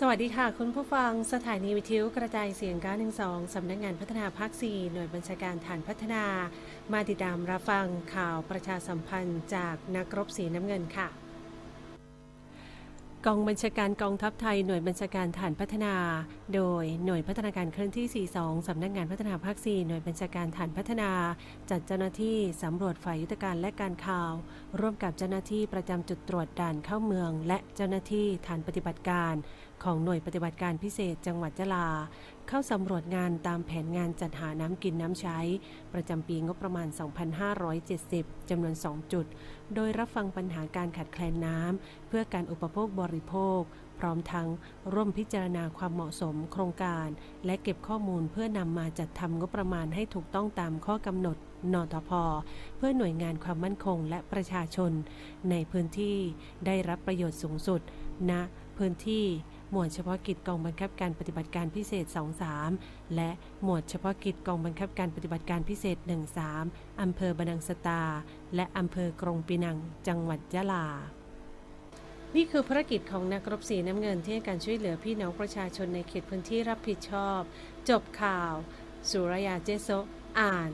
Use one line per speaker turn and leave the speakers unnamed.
สวัสดีค่ะ คุณผู้ฟังสถานีวิทยุกระจายเสียง 912 สำนักงานพัฒนาภาค 4 หน่วยบัญชาการฐานพัฒนา มาติดตามรับฟังข่าวประชาสัมพันธ์จากนักรบสีน้ำเงินค่ะ กองบัญชาการกองทัพไทยหน่วยบัญชาการฐานพัฒนา โดยหน่วยพัฒนาการเคลื่อนที่ 42 สำนักงานพัฒนาภาค 4 หน่วยบัญชาการฐานพัฒนา จัดเจ้าหน้าที่สำรวจฝ่ายยุทธการและการข่าว ร่วมกับเจ้าหน้าที่ประจำจุดตรวจด่านเข้าเมือง และเจ้าหน้าที่ฐานปฏิบัติการของหน่วยปฏิบัติการพิเศษจังหวัดยะลา เข้าสำรวจงานตามแผนงานจัดหาน้ำกินน้ำใช้ ประจำปีงบประมาณ 2570 จำนวน 2 จุด โดยรับฟังปัญหาการขาดแคลนน้ำเพื่อการอุปโภคบริโภค พร้อมทั้งร่วมพิจารณาความเหมาะสมโครงการ และเก็บข้อมูลเพื่อนำมาจัดทำงบประมาณให้ถูกต้องตามข้อกำหนดนทพ เพื่อหน่วยงานความมั่นคงและประชาชน ในพื้นที่ได้รับประโยชน์สูงสุดณพื้นที่หมวดเฉพาะกิจกองบังคับการปฏิบัติการพิเศษ 23 และหมวดเฉพาะกิจกองบังคับการปฏิบัติการพิเศษ 13 อำเภอบานังสตา และอำเภอกรงปีนัง จังหวัดยะลา นี่คือภารกิจของนักรบสีน้ำเงินที่ให้การช่วยเหลือพี่น้องประชาชนในเขตพื้นที่รับผิดชอบ จบข่าว สุรยาเจโซ อ่าน